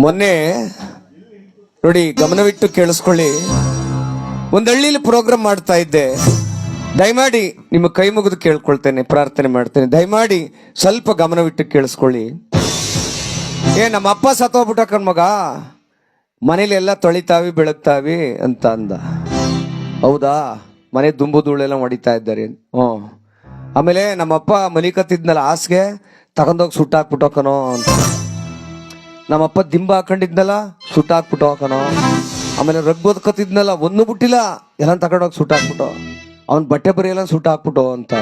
ಮೊನ್ನೆ ನೋಡಿ ಗಮನವಿಟ್ಟು ಕೇಳಿಸ್ಕೊಳ್ಳಿ. ಒಂದು ಹಳ್ಳಿಲಿ ಪ್ರೋಗ್ರಾಮ್ ಮಾಡ್ತಾ ಇದ್ದೆ. ದಯಮಾಡಿ ನಿಮ್ಮ ಕೈ ಮುಗಿದು ಕೇಳ್ಕೊಳ್ತೇನೆ, ಪ್ರಾರ್ಥನೆ ಮಾಡ್ತೇನೆ. ದಯಮಾಡಿ ಸ್ವಲ್ಪ ಗಮನವಿಟ್ಟು ಕೇಳಿಸ್ಕೊಳ್ಳಿ. ಏ, ನಮ್ಮ ಅಪ್ಪ ಸತ್ತೋಗ್ಬಿಟ್ಟ ಕಣ್ ಮಗ? ಮನೇಲಿ ಎಲ್ಲ ತೊಳಿತಾವಿ, ಬೆಳಗ್ತಾವಿ ಅಂತ ಅಂದ. ಹೌದಾ? ಮನೆ ದುಂಬು ಧೂಳೆಲ್ಲ ಹೊಡಿತಾ ಇದ್ದಾರೆ. ಹ್ಞೂ. ಆಮೇಲೆ ನಮ್ಮಪ್ಪ ಮಲಿಕತ್ತಿದ್ನಲ್ಲ, ಹಾಸ್ಗೆ, ತಗೊಂಡೋಗಿ ಸುಟ್ಟಾಕ್ಬಿಟ್ಟೋಕನೋ ಅಂತ. ನಮ್ಮಪ್ಪ ದಿಂಬ ಹಾಕೊಂಡಿದ್ನಲ್ಲ ಸುಟ್ಟಾಕ್ಬಿಟ್ಟು ಹಾಕೋನೋ ಆಮೇಲೆ ರಗ್ ಬದುಕತ್ತಿದ್ನಲ್ಲ, ಒಂದು ಬಿಟ್ಟಿಲ್ಲ, ಎಲ್ಲ ತಗೊಂಡೋಗಿ ಸುಟ್ಟಾಕ್ಬಿಟ್ಟು ಅವ್ನ ಬಟ್ಟೆ ಬರಿ ಎಲ್ಲ ಸುಟ್ಟಾಕ್ಬಿಟ್ಟು ಅಂತ.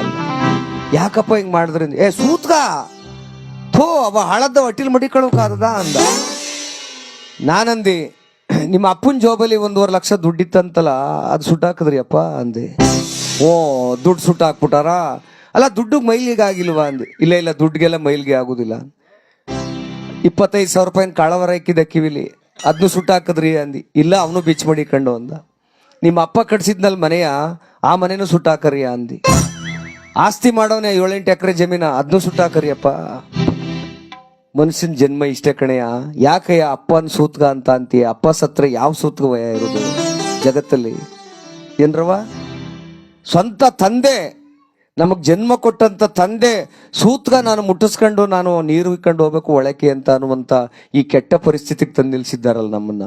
ಯಾಕಪ್ಪ ಹಿಂಗ್ ಮಾಡಿದ್ರಿಂದ ಏ ಸೂತ್ಕ ಥೋ, ಅವ ಹಳದ ಹೊಟ್ಟಿಲ್ ಮಡಿಕೊಳ್ಳೋಕಾದ ಅಂದ. ನಾನಂದಿ, ನಿಮ್ಮ ಅಪ್ಪನ ಜೋಬಲ್ಲಿ ಒಂದೂವರೆ ಲಕ್ಷ ದುಡ್ಡಿತ್ತಂತಲ್ಲ, ಅದು ಸುಟ್ಟಾಕಿದ್ರಿ ಅಪ್ಪ ಅಂದೆ. ಓ, ದುಡ್ಡು ಸುಟ್ಟಾಕ್ಬಿಟ್ಟಾರ ಅಲ್ಲ, ದುಡ್ಡು ಮೈಲಿಗೆ ಆಗಿಲ್ವಾ ಅಂದೆ. ಇಲ್ಲ ಇಲ್ಲ, ದುಡ್ಡಿಗೆಲ್ಲ ಮೈಲಿಗೆ ಆಗುದಿಲ್ಲ. ಇಪ್ಪತ್ತೈದು ಸಾವಿರ ರೂಪಾಯಿನ ಕಾಳವರ ಇಕ್ಕಿದ್ದ ಕಿವಿಲಿ. ಅದನ್ನು ಸುಟ್ಟಾಕಿದ್ರಿ ಅಂದಿ. ಇಲ್ಲ, ಅವನು ಬಿಚ್ ಮಡಿಕೊಂಡು ಅಂದ. ನಿಮ್ಮ ಅಪ್ಪ ಕಟ್ಸಿದ್ನಲ್ ಮನೆಯ, ಆ ಮನೆನೂ ಸುಟ್ಟಾಕರಿಯ ಅಂದಿ. ಆಸ್ತಿ ಮಾಡೋನೆ ಏಳೆಂಟು ಎಕರೆ ಜಮೀನ ಅದನ್ನು ಸುಟ್ಟಾಕರಿಯಪ್ಪ ಮನುಷ್ಯನ ಜನ್ಮ ಇಷ್ಟೇ ಕಣೆಯ. ಯಾಕಯ್ಯ ಅಪ್ಪನ ಸೂತ್ಗ ಅಂತ ಅಂತೀಯ? ಅಪ್ಪ ಸತ್ರ ಯಾವ ಸೂತ್ಗ ಇರೋದು ಜಗತ್ತಲ್ಲಿ? ಏನ್ರವ ಸ್ವಂತ ತಂದೆ ನಮಗ್ ಜನ್ಮ ಕೊಟ್ಟಂಥ ತಂದೆ ಸೂತ್ಗ ನಾನು ಮುಟ್ಟಿಸ್ಕೊಂಡು ನಾನು ನೀರು ಇಕ್ಕೊಂಡು ಹೋಗ್ಬೇಕು ಒಳಕೆ ಅಂತ ಅನ್ನುವಂಥ ಈ ಕೆಟ್ಟ ಪರಿಸ್ಥಿತಿಗೆ ತಂದು ನಿಲ್ಲಿಸಿದ್ದಾರಲ್ಲ ನಮ್ಮನ್ನ.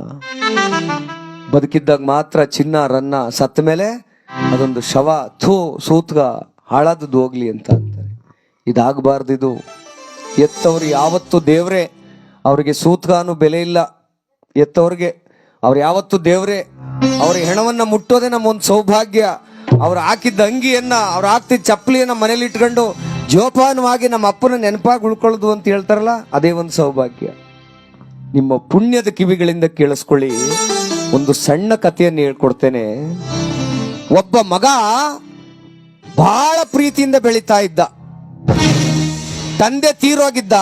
ಬದುಕಿದ್ದಾಗ ಮಾತ್ರ ಚಿನ್ನ, ರನ್ನ ಸತ್ತ ಮೇಲೆ ಅದೊಂದು ಶವ, ಥೂ ಸೂತ್ಗ ಹಾಳಾದದ್ದು ಹೋಗ್ಲಿ ಅಂತ ಅಂತಾರೆ. ಇದಾಗಬಾರ್ದು ಇದು. ಎತ್ತವ್ರು ಯಾವತ್ತು ದೇವ್ರೆ, ಅವರಿಗೆ ಸೂತ್ಗಾನು ಬೆಲೆ ಇಲ್ಲ. ಎತ್ತವ್ರಿಗೆ, ಅವ್ರು ಯಾವತ್ತು ದೇವ್ರೆ, ಅವ್ರ ಹೆಣವನ್ನ ಮುಟ್ಟೋದೇ ನಮ್ಮ ಒಂದು ಸೌಭಾಗ್ಯ. ಅವ್ರು ಹಾಕಿದ್ದ ಅಂಗಿಯನ್ನ, ಅವ್ರು ಹಾಕ್ತಿದ್ದ ಚಪ್ಪಲಿಯನ್ನ ಮನೇಲಿ ಇಟ್ಕೊಂಡು ಜೋಪಾನವಾಗಿ ನಮ್ಮ ಅಪ್ಪನ ನೆನಪಾಗಿ ಉಳ್ಕೊಳ್ಳೋದು ಅಂತ ಹೇಳ್ತಾರಲ್ಲ, ಅದೇ ಒಂದು ಸೌಭಾಗ್ಯ. ನಿಮ್ಮ ಪುಣ್ಯದ ಕಿವಿಗಳಿಂದ ಕೇಳಿಸ್ಕೊಳ್ಳಿ. ಒಂದು ಸಣ್ಣ ಕಥೆಯನ್ನು ಹೇಳ್ಕೊಡ್ತೇನೆ. ಒಬ್ಬ ಮಗ ಬಹಳ ಪ್ರೀತಿಯಿಂದ ಬೆಳೀತಾ ಇದ್ದ. ತಂದೆ ತೀರೋಗಿದ್ದ.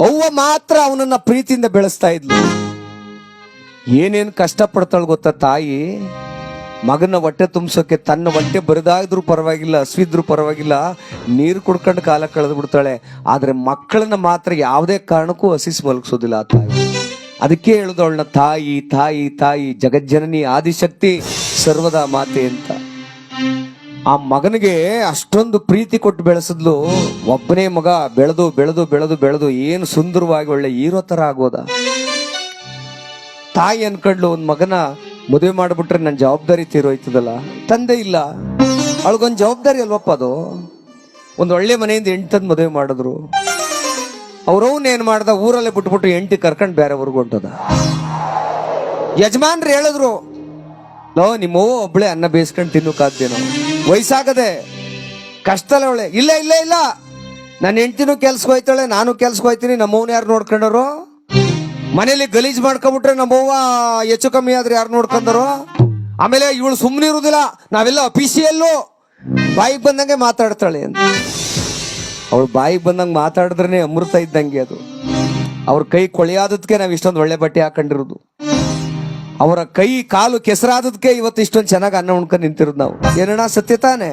ಅವ್ವ ಮಾತ್ರ ಅವನನ್ನ ಪ್ರೀತಿಯಿಂದ ಬೆಳೆಸ್ತಾ ಇದ್ಲು. ಏನೇನು ಕಷ್ಟಪಡ್ತಾಳೆ ಗೊತ್ತಾ ತಾಯಿ? ಮಗನ ಹೊಟ್ಟೆ ತುಂಬಿಸೋಕೆ ತನ್ನ ಹೊಟ್ಟೆ ಬರಿದಾದ್ರೂ ಪರವಾಗಿಲ್ಲ ಹಸಿದ್ರು ಪರವಾಗಿಲ್ಲ, ನೀರು ಕುಡ್ಕೊಂಡು ಕಾಲ ಕಳೆದು ಬಿಡ್ತಾಳೆ. ಆದರೆ ಮಕ್ಕಳನ್ನ ಮಾತ್ರ ಯಾವುದೇ ಕಾರಣಕ್ಕೂ ಹಸಿಸ್ ಮಲಗಿಸೋದಿಲ್ಲ ಆ ತಾಯಿ. ಅದಕ್ಕೆ ಹೇಳುದು ಅವಳನ್ನ ತಾಯಿ ತಾಯಿ ತಾಯಿ, ಜಗಜ್ಜನನಿ, ಆದಿಶಕ್ತಿ, ಸರ್ವದ ಮಾತೆ ಅಂತ. ಆ ಮಗನಿಗೆ ಅಷ್ಟೊಂದು ಪ್ರೀತಿ ಕೊಟ್ಟು ಬೆಳೆಸಿದ್ಲು. ಒಬ್ಬನೇ ಮಗ ಬೆಳೆದು ಬೆಳೆದು ಬೆಳೆದು ಬೆಳೆದು ಏನು ಸುಂದರವಾಗಿ ಒಳ್ಳೆ ಈರೋ ತರ ಆಗೋದ. ತಾಯಿ ಅನ್ಕೊಂಡ್ಲು, ಒಂದು ಮಗನ ಮದುವೆ ಮಾಡ್ಬಿಟ್ರೆ ನನ್ನ ಜವಾಬ್ದಾರಿ ತೀರೋಯ್ತದಲ್ಲ? ತಂದೆ ಇಲ್ಲ. ಅವಳಿಗೊಂದು ಜವಾಬ್ದಾರಿ ಅಲ್ವಪ್ಪ ಅದು? ಒಂದು ಒಳ್ಳೆ ಮನೆಯಿಂದ ಎಂಟು ತಂದು ಮದುವೆ ಮಾಡಿದ್ರು. ಅವ್ರವ್ನ ಏನು ಮಾಡ್ದ? ಊರಲ್ಲೇ ಬಿಟ್ಬಿಟ್ಟು ಎಂಟಿ ಕರ್ಕೊಂಡು ಬೇರೆ ಹೊಂಟದ. ಯಜಮಾನ್ರು ಹೇಳಿದ್ರು, ಲೋ ನಿಮ್ಮವ್ವ ಒಬ್ಳೆ ಅನ್ನ ಬೇಯಿಸ್ಕೊಂಡು ತಿನ್ನೋಕ್ಕಾಗ್ದೇನೋ ವಯಸ್ಸಾಗದೆ. ಕಷ್ಟಲ್ಲ ಅವಳೆ. ಇಲ್ಲ ಇಲ್ಲ ಇಲ್ಲ. ನನ್ನ ಹೆಂಡ್ತಿನೂ ಕೆಲ್ಸಕ್ಕೆ ಹೋಯ್ತಾಳೆ, ನಾನು ಕೆಲ್ಸಕ್ಕೆ ಹೋಯ್ತೀನಿ, ನಮ್ಮವ್ನ ಯಾರು ನೋಡ್ಕೊಂಡರು ಮನೇಲಿ ಗಲೀಜ್ ಮಾಡ್ಕೊಂಡ್ಬಿಟ್ರೆ ನಮ್ಮವ್ವ ಹೆಚ್ಚು ಕಮ್ಮಿ ಆದ್ರೆ ಯಾರು ನೋಡ್ಕೊಂಡರು? ಆಮೇಲೆ ಇವಳು ಸುಮ್ಮನೆ ಇರುವುದಿಲ್ಲ ನಾವೆಲ್ಲ ಅಫಿಷಿಯಲ್ಲು ಬಾಯಿಗೆ ಬಂದಂಗೆ ಮಾತಾಡ್ತಾಳೆ ಅಂತ. ಅವಳು ಬಾಯಿಗೆ ಬಂದಂಗೆ ಮಾತಾಡಿದ್ರೆ ಅಮೃತ ಇದ್ದಂಗೆ ಅದು. ಅವ್ರ ಕೈ ಕೊಳೆಯಾದದಕ್ಕೆ ನಾವು ಇಷ್ಟೊಂದು ಒಳ್ಳೆ ಬಟ್ಟೆ ಹಾಕೊಂಡಿರೋದು. ಅವರ ಕೈ ಕಾಲು ಕೆಸರಾದದಕ್ಕೆ ಇವತ್ತು ಇಷ್ಟೊಂದು ಚೆನ್ನಾಗಿ ಅನ್ನ ಉಣ್ಕೊಂಡು ನಿಂತಿರೋದು ನಾವು. ಏನಣ್ಣ, ಸತ್ಯ ತಾನೆ?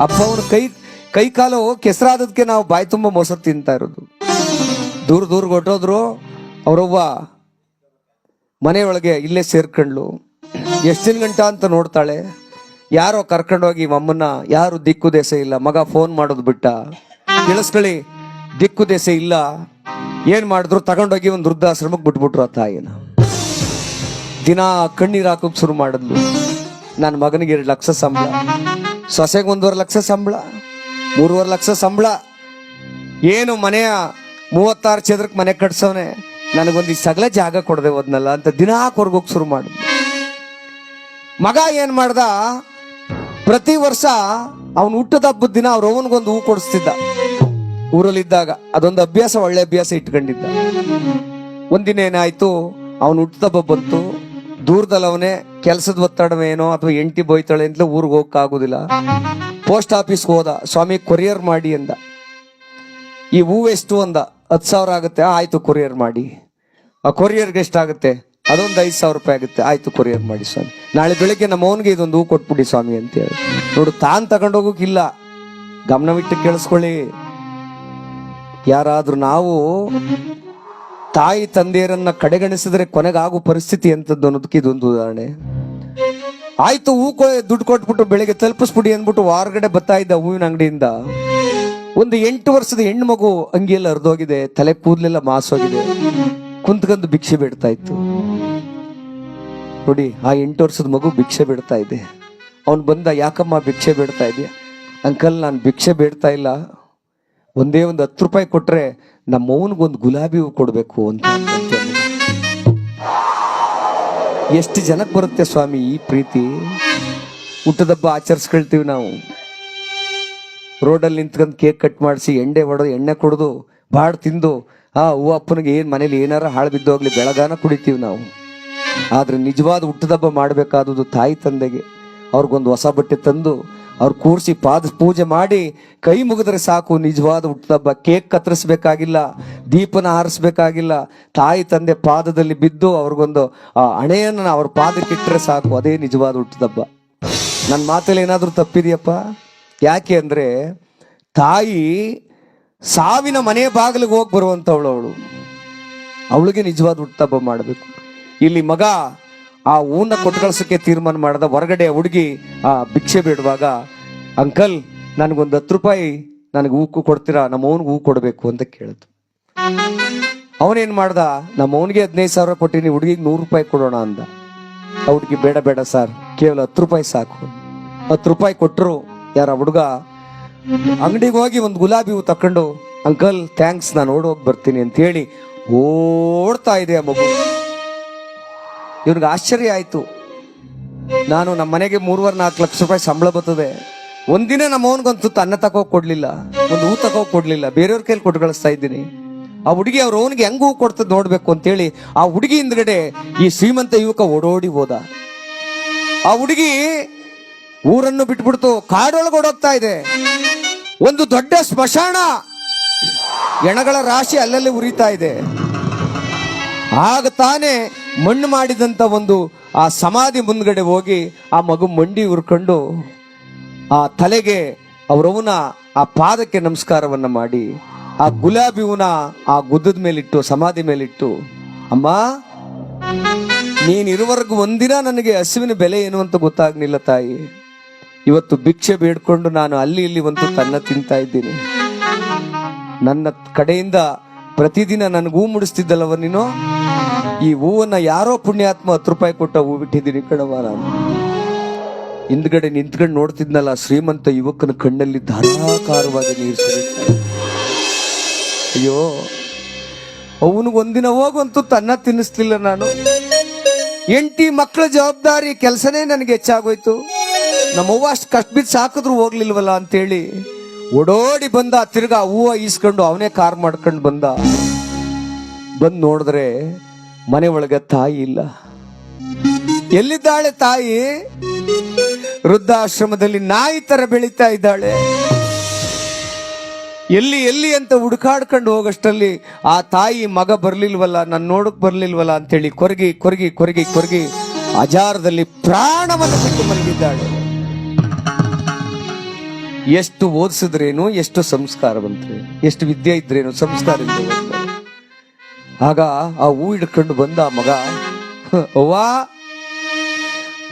ಅಪ್ಪ ಅವ್ರ ಕೈ ಕೈ ಕಾಲು ಕೆಸರಾದದಕ್ಕೆ ನಾವು ಬಾಯಿ ತುಂಬ ಮೊಸರು ತಿಂತಾ ಇರೋದು. ದೂರ ದೂರ ಹೊಟ್ಟೋದ್ರು ಅವರವ್ವ ಮನೆಯೊಳಗೆ ಇಲ್ಲೇ ಸೇರ್ಕೊಂಡ್ಲು ಎಷ್ಟು ದಿನ ಗಂಟ ಅಂತ ನೋಡ್ತಾಳೆ. ಯಾರೋ ಕರ್ಕೊಂಡೋಗಿ ಮಮ್ಮನ್ನ, ಯಾರು ದಿಕ್ಕು ದೇಸೆ ಇಲ್ಲ. ಮಗ ಫೋನ್ ಮಾಡೋದು ಬಿಟ್ಟ. ತಿಳಿಸ್ಕೊಳ್ಳಿ, ದಿಕ್ಕು ದೇಸೆ ಇಲ್ಲ. ಏನ್ ಮಾಡಿದ್ರು ತಗೊಂಡೋಗಿ ಒಂದು ವೃದ್ಧಾಶ್ರಮಕ್ಕೆ ಬಿಟ್ಬಿಟ್ರು ಆ ತಾಯಿನ. ದಿನ ಕಣ್ಣೀರು ಹಾಕೋಕ್ ಶುರು ಮಾಡಿದ್ಲು. ನನ್ನ ಮಗನಿಗೆ ಎರಡು ಲಕ್ಷ ಸಂಬಳ. ಸೊಸೆಗೆ ಒಂದೂವರೆ ಲಕ್ಷ ಸಂಬಳ, ಮೂರುವರೆ ಲಕ್ಷ ಸಂಬಳ. ಏನು ಮನೆಯ ಮೂವತ್ತಾರು ಚದರಕ್ಕೆ ಮನೆ ಕಟ್ಸವನೆ. ನನಗೊಂದು ಸಗಲ ಜಾಗ ಕೊಡದೆ ಹೋದ್ನಲ್ಲ ಅಂತ ದಿನಾ ಕೊರ್ಗೋಕ್ ಶುರು ಮಾಡ. ಮಗ ಏನ್ ಮಾಡ್ದ? ಪ್ರತಿ ವರ್ಷ ಅವನು ಹುಟ್ಟದ ಹಬ್ಬದ ದಿನ ಅವ್ರ ಅವನಿಗೊಂದು ಹೂ ಕೊಡಿಸ್ತಿದ್ದ. ಊರಲ್ಲಿದ್ದಾಗ ಅದೊಂದು ಅಭ್ಯಾಸ, ಒಳ್ಳೆ ಅಭ್ಯಾಸ ಇಟ್ಕೊಂಡಿದ್ದ. ಒಂದಿನ ಏನಾಯ್ತು? ಅವನು ಹುಟ್ಟದ ಹಬ್ಬ ಬಂತು. ದೂರದಲ್ಲಿ ಅವನೇ ಕೆಲಸದ ಒತ್ತಡವೇನೋ ಅಥವಾ ಎಂಟಿ ಬೋಯ್ತಾಳೆ ಅಂತಲೇ ಊರಿಗೆ ಹೋಗಕ್ಕಾಗೋದಿಲ್ಲ. ಪೋಸ್ಟ್ ಆಫೀಸ್ಗೆ ಹೋದ. ಸ್ವಾಮಿ ಕೊರಿಯರ್ ಮಾಡಿ ಅಂದ. ಈ ಹೂವೆಷ್ಟು ಅಂದ? ಹತ್ತು ಸಾವಿರ ಆಗುತ್ತೆ, ಆಯಿತು ಕೊರಿಯರ್ ಮಾಡಿ. ಆ ಕೊರಿಯರ್ಗೆ ಎಷ್ಟಾಗುತ್ತೆ? ಅದೊಂದು ಐದು ಸಾವಿರ ರೂಪಾಯಿ ಆಗುತ್ತೆ, ಆಯ್ತು ಕೊರಿಯರ್ ಮಾಡಿ ಸ್ವಾಮಿ. ನಾಳೆ ಬೆಳಿಗ್ಗೆ ನಮ್ಮ ಅವನಿಗೆ ಇದೊಂದು ಹೂ ಕೊಟ್ಬಿಡಿ ಸ್ವಾಮಿ ಅಂತ ಹೇಳಿ ನೋಡು, ತಾನ್ ಹೋಗೋಕಿಲ್ಲ ಗಮನವಿಟ್ಟು ಕೇಳಿಸ್ಕೊಳ್ಳಿ. ಯಾರಾದರೂ ನಾವು ತಾಯಿ ತಂದೆಯರನ್ನ ಕಡೆಗಣಿಸಿದ್ರೆ ಕೊನೆಗಾಗೋ ಪರಿಸ್ಥಿತಿ ಎಂತದ್ದು ಅನ್ನೋದಕ್ಕೆ ಇದೊಂದು ಉದಾಹರಣೆ. ಆಯ್ತು, ಹೂ ದುಡ್ಡು ಕೊಟ್ಬಿಟ್ಟು ಬೆಳಿಗ್ಗೆ ತಲುಪಿಸ್ಬಿಡಿ ಅಂದ್ಬಿಟ್ಟು ಹೊರಗಡೆ ಬರ್ತಾ ಇದ್ದ ಹೂವಿನ ಅಂಗಡಿಯಿಂದ. ಒಂದು ಎಂಟು ವರ್ಷದ ಹೆಣ್ಣು ಮಗು ಅಂಗಿಯೆಲ್ಲ ಹರಿದೋಗಿದೆ, ತಲೆ ಕೂದಲೆಲ್ಲ ಮಾಸೋಗಿದೆ. ಕುಂತ್ಕೊಂಡು ಭಿಕ್ಷೆ ಬಿಡ್ತಾ ಇತ್ತು. ನೋಡಿ, ಆ ಎಂಟು ವರ್ಷದ ಮಗು ಭಿಕ್ಷೆ ಬಿಡ್ತಾ ಇದೆ. ಅವನು ಬಂದ, ಯಾಕಮ್ಮ ಭಿಕ್ಷೆ ಬಿಡ್ತಾ ಇದೆಯಾ? ಅಂಕಲ್, ನಾನು ಭಿಕ್ಷೆ ಬೇಡ್ತಾ ಇಲ್ಲ. ಒಂದೇ ಒಂದು ಹತ್ತು ರೂಪಾಯಿ ಕೊಟ್ರೆ ನಮ್ಮ ಅವನಿಗೊಂದು ಗುಲಾಬಿ ಹೂ ಕೊಡಬೇಕು ಅಂತ. ಎಷ್ಟು ಜನಕ್ಕೆ ಬರುತ್ತೆ ಸ್ವಾಮಿ ಈ ಪ್ರೀತಿ? ಹುಟ್ಟದಬ್ಬ ಆಚರಿಸ್ಕೊಳ್ತೀವಿ ನಾವು. ರೋಡಲ್ಲಿ ನಿಂತ್ಕೊಂಡು ಕೇಕ್ ಕಟ್ ಮಾಡಿಸಿ ಎಣ್ಣೆ ಹೊಡೆದು ಎಣ್ಣೆ ಕುಡಿದು ಬಾಡ್ ತಿಂದು, ಆ ಹೂವು ಅಪ್ಪನಿಗೆ ಏನು ಮನೇಲಿ ಏನಾರ ಹಾಳು ಬಿದ್ದೋಗ್ಲಿ ಬೆಳಗಾನ ಕುಡಿತೀವಿ ನಾವು. ಆದರೆ ನಿಜವಾದ ಹುಟ್ಟದಬ್ಬ ಮಾಡಬೇಕಾದುದು ತಾಯಿ ತಂದೆಗೆ. ಅವ್ರಿಗೊಂದು ಹೊಸ ಬಟ್ಟೆ ತಂದು, ಅವ್ರು ಕೂರಿಸಿ ಪಾದ ಪೂಜೆ ಮಾಡಿ, ಕೈ ಮುಗಿದ್ರೆ ಸಾಕು, ನಿಜವಾದ ಹುಟ್ಟದಬ್ಬ. ಕೇಕ್ ಕತ್ತರಿಸ್ಬೇಕಾಗಿಲ್ಲ, ದೀಪನ ಹಾರಿಸ್ಬೇಕಾಗಿಲ್ಲ. ತಾಯಿ ತಂದೆ ಪಾದದಲ್ಲಿ ಬಿದ್ದು ಅವ್ರಿಗೊಂದು, ಆ ಹಣೆಯನ್ನು ಅವ್ರ ಪಾದಕ್ಕಿಟ್ಟರೆ ಸಾಕು. ಅದೇ ನಿಜವಾದ ಹುಟ್ಟದಬ್ಬ. ನನ್ನ ಮಾತಲ್ಲಿ ಏನಾದರೂ ತಪ್ಪಿದೆಯಪ್ಪ? ಯಾಕೆ ಅಂದರೆ ತಾಯಿ ಸಾವಿನ ಮನೆ ಬಾಗಿಲಿಗೆ ಹೋಗಿ ಬರುವಂಥವಳು ಅವಳು. ಅವಳಿಗೆ ನಿಜವಾದ ಹುಟ್ಟಹಬ್ಬ ಮಾಡಬೇಕು. ಇಲ್ಲಿ ಮಗ ಆ ಊನ ಕೊಟ್ಟು ಕಳ್ಸಕ್ಕೆ ತೀರ್ಮಾನ ಮಾಡ್ದ ಹೊರಗಡೆ ಹುಡುಗಿ ಆ ಭಿಕ್ಷೆ ಬಿಡುವಾಗ, ಅಂಕಲ್, ನನಗೊಂದು ಹತ್ತು ರೂಪಾಯಿ, ನನಗೆ ಹೂ ಕೊಡ್ತೀರಾ? ನಮ್ಮ ಅವನಿಗೆ ಹೂ ಕೊಡಬೇಕು, ಅಂತ ಕೇಳಿತು ಅವನೇನು ಮಾಡ್ದ, ನಮ್ಮ ಅವನಿಗೆ ಹದಿನೈದು ಸಾವಿರ ಕೊಟ್ಟಿನಿ, ಹುಡುಗಿಗೆ ನೂರು ರೂಪಾಯಿ ಕೊಡೋಣ ಅಂದ. ಆ ಬೇಡ ಬೇಡ ಸರ್, ಕೇವಲ ಹತ್ತು ರೂಪಾಯಿ ಸಾಕು. ಹತ್ತು ರೂಪಾಯಿ ಕೊಟ್ಟರು ಯಾರ ಹುಡುಗ ಅಂಗಡಿಗೆ ಹೋಗಿ ಒಂದು ಗುಲಾಬಿ ಹೂ ತಕೊಂಡು ಅಂಕಲ್ ಥ್ಯಾಂಕ್ಸ್ ನಾನು ಓಡೋಗಿ ಬರ್ತೀನಿ ಅಂತ ಹೇಳಿ ಓಡ್ತಾ ಇದೆ ಆ ಮಗು. ಇವ್ನಿಗೆ ಆಶ್ಚರ್ಯ ಆಯಿತು. ನಾನು ನಮ್ಮ ಮನೆಗೆ ಮೂರುವರೆ, ನಾಲ್ಕು ಲಕ್ಷ ರೂಪಾಯಿ ಸಂಬಳ ಬರ್ತದೆ. ಒಂದಿನ ನಮ್ಮ ಅವನಿಗೊಂದು ತುತ್ತು ಅನ್ನ ಕೊಡ್ಲಿಲ್ಲ, ಒಂದು ಹೂ ತಗೋ ಕೊಡ್ಲಿಲ್ಲ, ಬೇರೆಯವ್ರ ಕೈಲಿ ಕೊಟ್ಟು ಕಳಿಸ್ತಾ ಇದ್ದೀನಿ. ಆ ಹುಡುಗಿ ಅವ್ರ ಅವನಿಗೆ ಹೆಂಗ್ ಹೂ ಕೊಡ್ತದೆ ನೋಡ್ಬೇಕು ಅಂತೇಳಿ ಆ ಹುಡುಗಿ ಹಿಂದ್ಗಡೆ ಈ ಶ್ರೀಮಂತ ಯುವಕ ಓಡೋಡಿ ಹೋದ. ಆ ಹುಡುಗಿ ಊರನ್ನು ಬಿಟ್ಬಿಡ್ತು, ಕಾಡೊಳಗೆ ಓಡೋಗ್ತಾ ಇದೆ. ಒಂದು ದೊಡ್ಡ ಸ್ಮಶಾನ ಎಣಗಳ ರಾಶಿ ಅಲ್ಲಲ್ಲಿ ಉರಿತಾ ಇದೆ. ಆಗ ತಾನೇ ಮಣ್ಣು ಮಾಡಿದಂತ ಒಂದು ಆ ಸಮಾಧಿ ಮುಂದ್ಗಡೆ ಹೋಗಿ ಆ ಮಗು ಮಂಡಿ ಉರ್ಕೊಂಡು ಆ ತಲೆಗೆ ಅವರವನ ಆ ಪಾದಕ್ಕೆ ನಮಸ್ಕಾರವನ್ನ ಮಾಡಿ, ಆ ಗುಲಾಬಿ ಹೂನ ಆ ಗುದ್ದದ ಮೇಲಿಟ್ಟು, ಸಮಾಧಿ ಮೇಲಿಟ್ಟು, ಅಮ್ಮ ನೀನಿರುವರೆಗೂ ಒಂದಿನ ನನಗೆ ಹಸುವಿನ ಬೆಲೆ ಏನು ಅಂತ ಗೊತ್ತಾಗ್ಲಿಲ್ಲ ತಾಯಿ. ಇವತ್ತು ಭಿಕ್ಷೆ ಬೇಡ್ಕೊಂಡು ನಾನು ಅಲ್ಲಿ ಇಲ್ಲಿ ಒಂದು ತನ್ನ ತಿಂತಾ ಇದ್ದೀನಿ. ನನ್ನ ಕಡೆಯಿಂದ ಪ್ರತಿದಿನ ನನಗೆ ಮುಡಿಸ್ತಿದ್ದಲ್ಲವ ನೀನು? ಈ ಹೂವನ್ನ ಯಾರೋ ಪುಣ್ಯಾತ್ಮ ಹತ್ತು ರೂಪಾಯಿ ಕೊಟ್ಟ ಹೂ ಬಿಟ್ಟಿದ್ದೀನಿ ಕಣವ ನಾನು. ಹಿಂದ್ಗಡೆ ನಿಂತ್ಕೊಂಡು ನೋಡ್ತಿದ್ನಲ್ಲ ಶ್ರೀಮಂತ ಯುವಕನ ಕಣ್ಣಲ್ಲಿ ಧಾರಾಕಾರವಾಗಿ ನೀರು ಸುರಿತಾ ಅಯ್ಯೋ, ಅವನಿಗೆ ಒಂದಿನ ಹೋಗಂತೂ ತನ್ನ ತಿನ್ನಿಸ್ಲಿಲ್ಲ ನಾನು. ಎಂಟಿ ಮಕ್ಕಳ ಜವಾಬ್ದಾರಿ ಕೆಲಸನೇ ನನಗೆ ಹೆಚ್ಚಾಗೋಯ್ತು. ನಮ್ಮವ್ವ ಅಷ್ಟು ಕಷ್ಟ ಬಿದ್ದು ಸಾಕಿದ್ರು ಹೋಗ್ಲಿಲ್ವಲ್ಲ ಅಂತೇಳಿ ಓಡೋಡಿ ಬಂದ, ತಿರ್ಗಾ ಹೂವ ಈಸ್ಕೊಂಡು ಅವನೇ ಕಾರ್ ಮಾಡ್ಕೊಂಡು ಬಂದ. ಬಂದು ನೋಡಿದ್ರೆ ಮನೆ ಒಳಗೆ ತಾಯಿ ಇಲ್ಲ. ಎಲ್ಲಿದ್ದಾಳೆ ತಾಯಿ? ವೃದ್ಧಾಶ್ರಮದಲ್ಲಿ ನಾಯಿ ತರ ಬೆಳೀತಾ ಇದ್ದಾಳೆ. ಎಲ್ಲಿ ಎಲ್ಲಿ ಅಂತ ಹುಡುಕಾಡ್ಕೊಂಡು ಹೋಗಷ್ಟಲ್ಲಿ ಆ ತಾಯಿ ಮಗ ಬರ್ಲಿಲ್ವಲ್ಲ, ನಾನು ನೋಡಕ್ ಬರ್ಲಿಲ್ವಲ್ಲ ಅಂತೇಳಿ ಕೊರಗಿ ಕೊರಗಿ ಕೊರಗಿ ಕೊರಗಿ ಅಜಾರದಲ್ಲಿ ಪ್ರಾಣವನ್ನು ಬಿಟ್ಟು ಮಲಗಿದ್ದಾಳೆ. ಎಷ್ಟು ಓದಿಸಿದ್ರೇನು, ಎಷ್ಟು ಸಂಸ್ಕಾರ ಬಂತ್ರಿ? ಎಷ್ಟು ವಿದ್ಯೆ ಇದ್ರೇನು, ಸಂಸ್ಕಾರ ಆಗ ಆ ಹೂ ಹಿಡ್ಕೊಂಡು ಬಂದ ಆ ಮಗ ಅವ್ವಾ,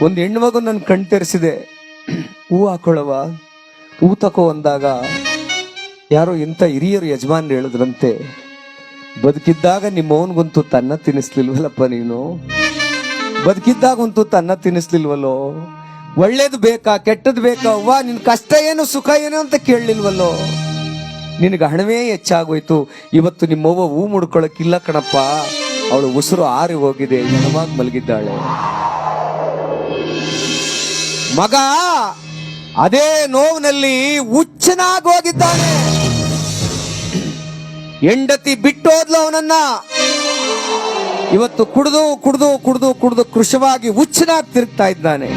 ಒಂದು ಹೆಣ್ಣು ಮಗು ನನ್ನ ಕಣ್ ತೆರೆಸಿದೆ. ಹೂ ಹಾಕೊಳ್ಳವ ಹೂ ತಕೋ ಅಂದಾಗ ಯಾರೋ ಇಂಥ ಹಿರಿಯರು ಯಜಮಾನ್ರು ಹೇಳಿದ್ರಂತೆ, ಬದುಕಿದ್ದಾಗ ನಿಮ್ಮ ಅವನಿಗಂತೂ ತನ್ನ ತಿನ್ನಿಸ್ಲಿಲ್ವಲ್ಲಪ್ಪ ನೀನು? ಬದುಕಿದ್ದಾಗಂತೂ ತನ್ನ ತಿನ್ನಿಸ್ಲಿಲ್ವಲ್ಲೋ ಒಳ್ಳೇದು ಬೇಕಾ, ಕೆಟ್ಟದ್ದು ಬೇಕಾ? ಅವ್ವ ನಿನ್ನ ಕಷ್ಟ ಏನು, ಸುಖ ಏನು ಅಂತ ಕೇಳಲಿಲ್ವಲ್ಲೋ? ನಿನಗೆ ಹಣವೇ ಹೆಚ್ಚಾಗೋಯ್ತು. ಇವತ್ತು ನಿಮ್ಮವ್ವ ಹೂ ಮುಡ್ಕೊಳಕ್ಕಿಲ್ಲ ಕಣಪ್ಪ. ಅವಳು ಉಸಿರು ಆರಿ ಹೋಗಿದೆ ಹೆಣವಾಗಿ ಮಲಗಿದ್ದಾಳೆ. ಮಗ, ಅದೇ ನೋವಿನಲ್ಲಿ ಹುಚ್ಚನಾಗಿ ಹೋಗಿದ್ದಾನೆ ಹೆಂಡತಿ ಬಿಟ್ಟೋದ್ಲು ಅವನನ್ನ. ಇವತ್ತು ಕುಡಿದು ಕುಡಿದು ಕುಡಿದು ಕುಡಿದು ಕೃಶವಾಗಿ ಹುಚ್ಚನಾಗಿ ತಿರುಗ್ತಾ ಇದ್ದಾನೆ.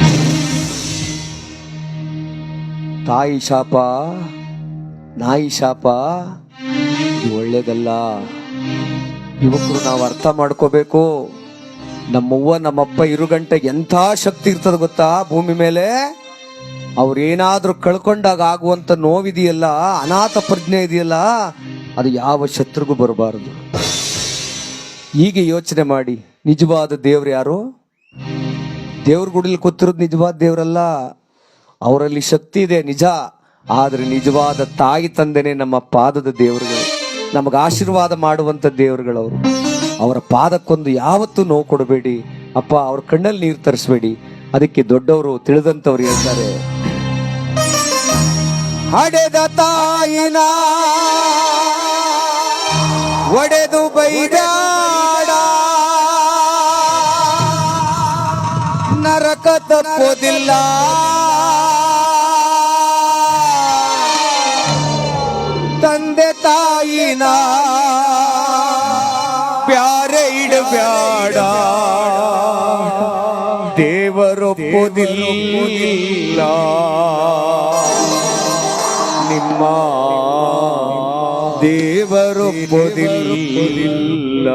ತಾಯಿ ಶಾಪ, ನಾಯಿ ಶಾಪ, ಇದು ಒಳ್ಳೇದಲ್ಲ. ಯುವಕರು ನಾವು ಅರ್ಥ ಮಾಡ್ಕೋಬೇಕು. ನಮ್ಮವ್ವ, ನಮ್ಮಪ್ಪ ಇರು ಗಂಟೆ ಎಂಥ ಶಕ್ತಿ ಇರ್ತದ ಗೊತ್ತಾ ಭೂಮಿ ಮೇಲೆ? ಅವ್ರೇನಾದ್ರೂ ಕಳ್ಕೊಂಡಾಗ ಆಗುವಂತ ನೋವಿದೆಯಲ್ಲ, ಅನಾಥ ಪ್ರಜ್ಞೆ ಇದೆಯಲ್ಲ, ಅದು ಯಾವ ಶತ್ರುಗೂ ಬರಬಾರದು. ಹೀಗೆ ಯೋಚನೆ ಮಾಡಿ, ನಿಜವಾದ ದೇವ್ರು ಯಾರು? ದೇವ್ರ ಗುಡಿಲಿ ಕೂತಿರೋದು ನಿಜವಾದ ದೇವರಲ್ಲ. ಅವರಲ್ಲಿ ಶಕ್ತಿ ಇದೆ, ನಿಜ. ಆದರೆ ನಿಜವಾದ ತಾಯಿ ತಂದೆನೇ ನಮ್ಮ ಪಾದದ ದೇವರುಗಳು. ನಮಗೆ ಆಶೀರ್ವಾದ ಮಾಡುವಂತ ದೇವರುಗಳವರು. ಅವರ ಪಾದಕ್ಕೊಂದು ಯಾವತ್ತೂ ನೋವು ಕೊಡಬೇಡಿ. ಅಪ್ಪ, ಅವ್ರ ಕಣ್ಣಲ್ಲಿ ನೀರು ತರಿಸ್ಬೇಡಿ. ಅದಕ್ಕೆ ದೊಡ್ಡವರು ತಿಳಿದಂಥವ್ರು ಹೇಳ್ತಾರೆ. ಹಡೆದ ತಾಯಿನ ಒಡೆದು ಬೈದಾಡ ನರಕ ತಪ್ಪೋದಿಲ್ಲ ತಾಯಿನ ಪ್ಯಾರೆ ಇಡಬ್ಯಾಡ ದೇವರೊಪ್ಪುದಿಲ್ಲ ನಿಮ್ಮ ದೇವರೊಪ್ಪುದಿಲ್ಲ